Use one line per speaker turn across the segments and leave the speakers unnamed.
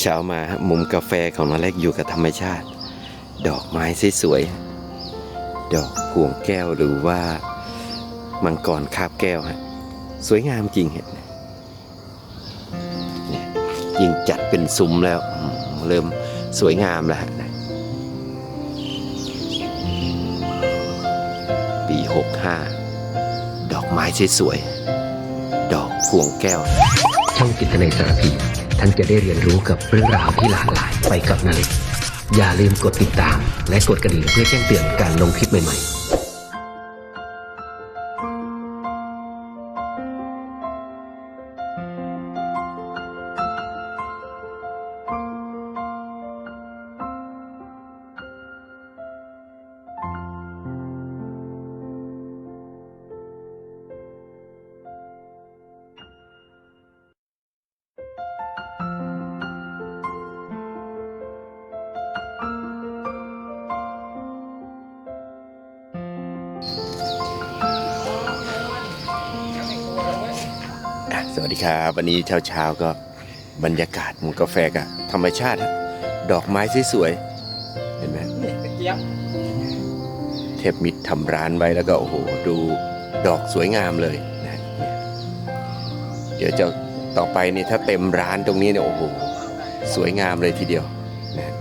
เช้ามาฮะมุมกาแฟของน้าเล็กอยู่กับธรรมชาติ ดอกไม้สวยๆดอกพวงแก้วหรือว่ามังกรคาบแก้วฮะสวยงามจริงฮะเนี่ยยิ่งจัดเป็นซุ้มแล้ว เริ่มสวยงามแล้วฮะปี65ดอกไม้สวยๆดอกพวงแก้ว
ช่องจิตในสารพี ท่านจะได้เรียนรู้กับเรื่องราวที่หลากหลายไปกับนาเล็กอย่าลืมกดติดตาม และกดกระดิ่งเพื่อแจ้งเตือนการลงคลิปใหม่ๆ
สวัสดีครับวันนี้เช้าๆก็บรรยากาศหมูกาแฟกับธรรมชาติฮะดอกไม้สวยๆเห็นไหมเทพมิตรทำร้านไว้แล้วก็โอ้โหดูดอกสวยงามเลยนะเดี๋ยวจะต่อไปนี่ถ้าเต็มร้านตรงนี้เนี่ยโอ้โหสวยงามเลยทีเดียวนะ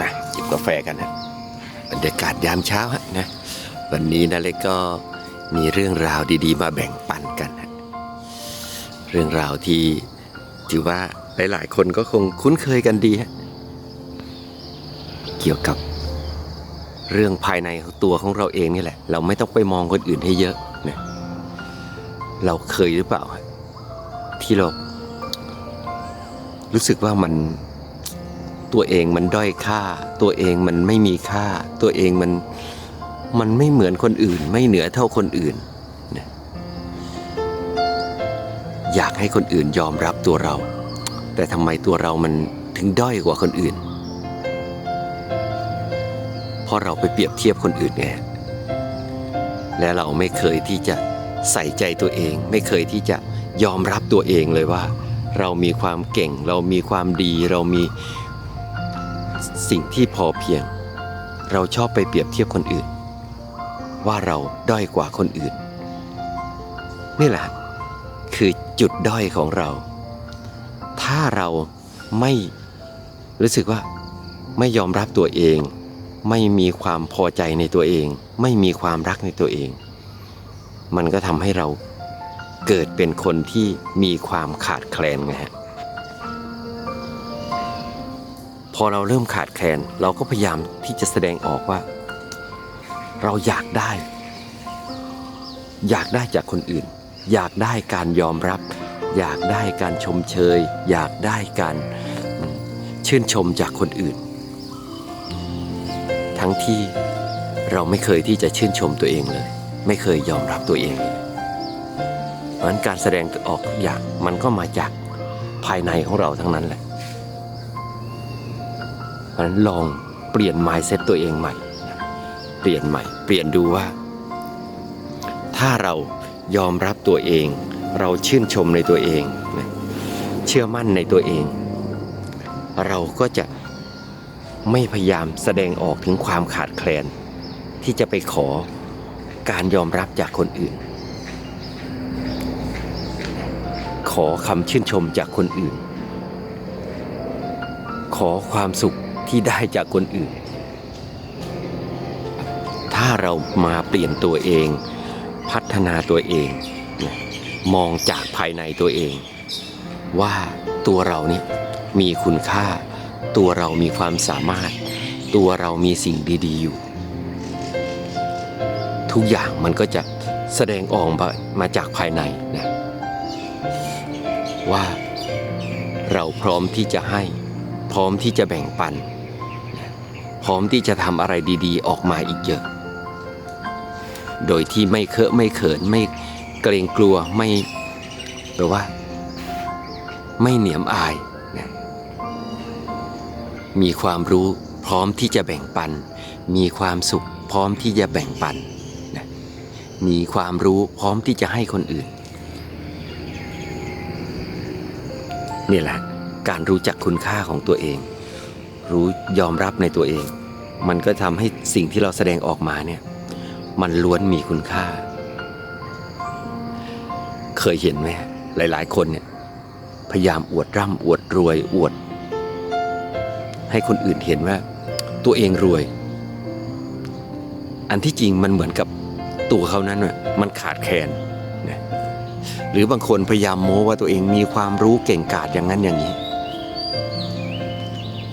มาจิบกาแฟกันฮะ รรยากาศยามเช้าฮะนะวันนี้นะเล็กก็มีเรื่องราวดีๆ มาแบ่งปันกันฮะเรื่องราวที่ถือว่าหลายๆคนก็คงคุ้นเคยกันดีฮะเกี่ยวกับเรื่องภายในตัวของเราเองนี่แหละ เราไม่ต้องไปมองคนอื่นให้เยอะนะเราเคยหรือเปล่า ที่เรารู้สึกว่ามัน ตัวเองมันด้อยค่า ตัวเองมันไม่มีค่า ตัวเองมันมันไม่เหมือนคนอื่น ไม่เหนือเท่าคนอื่น อยากให้คนอื่นยอมรับตัวเรา แต่ทำไมตัวเรามันถึงด้อยกว่าคนอื่น เพราะเราไปเปรียบเทียบคนอื่นไงและเราไม่เคยที่จะใส่ใจตัวเอง ไม่เคยที่จะยอมรับตัวเองเลยว่า เรามีความเก่ง เรามีความดี เรามี สิ่งที่พอเพียง เราชอบไปเปรียบเทียบคนอื่น ว่าเราด้อยกว่าคนอื่น นี่แหละ คือจุดด้อยของเรา ถ้าเราไม่รู้สึกว่าไม่ยอมรับตัวเอง ไม่มีความพอใจในตัวเอง ไม่มีความรักในตัวเอง มันก็ทำให้เราเกิดเป็นคนที่มีความขาดแคลนไงฮะ พอเราเริ่มขาดแคลนเราก็พยายามที่จะแสดงออกว่า เราอยากได้ อยากได้จากคนอื่น อยากได้การยอมรับ อยากได้การชมเชย อยากได้การชื่นชมจากคนอื่น ทั้งที่เราไม่เคยที่จะชื่นชมตัวเองเลย ไม่เคยยอมรับตัวเองเลยเพราะฉะนั้นการแสดงออกทุกอย่างมันก็มาจากภายในของเราทั้งนั้นแหละ เพราะฉะนั้นลองเปลี่ยน mindset ตัวเองใหม่ เปลี่ยนใหม่ เปลี่ยนดูว่า ถ้าเรายอมรับตัวเอง เราชื่นชมในตัวเอง เชื่อมั่นในตัวเอง เราก็จะไม่พยายามแสดงออกถึงความขาดแคลน ที่จะไปขอการยอมรับจากคนอื่น ขอคำชื่นชมจากคนอื่น ขอความสุข ที่ได้จากคนอื่น ถ้าเรามาเปลี่ยนตัวเอง พัฒนาตัวเอง มองจากภายในตัวเอง ว่าตัวเราเนี่ยมีคุณค่า ตัวเรามีความสามารถ ตัวเรามีสิ่งดีๆอยู่ ทุกอย่างมันก็จะแสดงออกมาจากภายในนะว่าเราพร้อมที่จะให้ พร้อมที่จะแบ่งปัน พร้อมที่จะทำอะไรดีๆ ออกมาอีกเยอะ โดยที่ไม่เคอะไม่เขินไม่เกรงกลัวไม่แปลว่า ไม่เหนียมอายนะมีความรู้พร้อมที่จะแบ่งปัน มีความสุขพร้อมที่จะแบ่งปันนะมีความรู้พร้อมที่จะให้คนอื่นนี่แหละการรู้จักคุณค่าของตัวเอง รู้ยอมรับในตัวเอง มันก็ทำให้สิ่งที่เราแสดงออกมาเนี่ย มันล้วนมีคุณค่า เคยเห็นไหมหลาย ๆ คนเนี่ยพยายามอวดร่ำอวดรวยอวด ให้คนอื่นเห็นว่า ตัวเองรวย อันที่จริงมันเหมือนกับตัวเขานั้นน่ะมันขาดแคลนนะหรือบางคนพยายามโม้ว่าตัวเองมีความรู้เก่งกาจอย่างนั้นอย่างนี้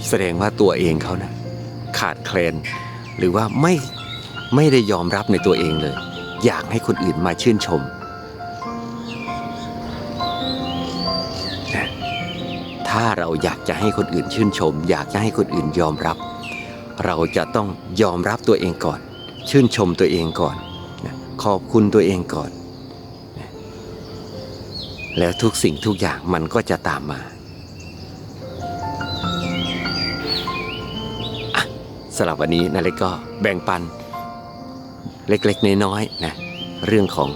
แสดงว่าตัวเองเขานะขาดแคลน หรือว่าไม่ไม่ได้ยอมรับในตัวเองเลย อยากให้คนอื่นมาชื่นชม ถ้าเราอยากจะให้คนอื่นชื่นชม อยากจะให้คนอื่นยอมรับ เราจะต้องยอมรับตัวเองก่อน ชื่นชมตัวเองก่อน ขอบคุณตัวเองก่อน แล้วทุกสิ่งทุกอย่างมันก็จะตามมา สำหรับวันนี้นาเล็กก็แบ่งปันเล็กๆ น้อยๆนะเรื่องของ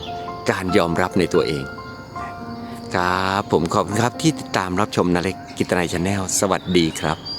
การยอมรับในตัวเอง ครับ ผมขอบคุณครับที่ติดตามรับชมนาเล็กกิตนายชาแนลสวัสดีครับ